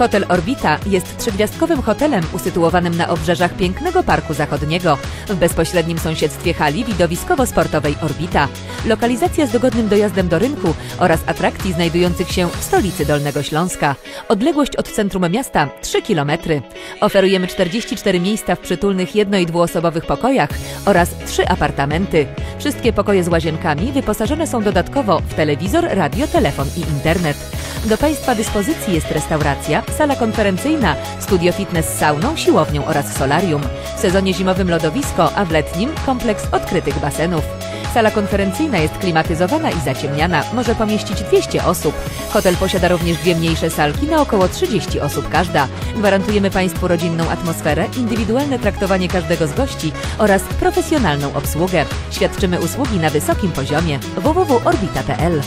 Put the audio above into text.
Hotel Orbita jest trzygwiazdkowym hotelem usytuowanym na obrzeżach pięknego Parku Zachodniego, w bezpośrednim sąsiedztwie hali widowiskowo-sportowej Orbita. Lokalizacja z dogodnym dojazdem do rynku oraz atrakcji znajdujących się w stolicy Dolnego Śląska. Odległość od centrum miasta 3 km. Oferujemy 44 miejsca w przytulnych jedno- i dwuosobowych pokojach oraz 3 apartamenty. Wszystkie pokoje z łazienkami wyposażone są dodatkowo w telewizor, radio, telefon i internet. Do Państwa dyspozycji jest restauracja, sala konferencyjna, studio fitness z sauną, siłownią oraz solarium. W sezonie zimowym lodowisko, a w letnim kompleks odkrytych basenów. Sala konferencyjna jest klimatyzowana i zaciemniana, może pomieścić 200 osób. Hotel posiada również dwie mniejsze salki na około 30 osób każda. Gwarantujemy Państwu rodzinną atmosferę, indywidualne traktowanie każdego z gości oraz profesjonalną obsługę. Świadczymy usługi na wysokim poziomie. www.orbita.pl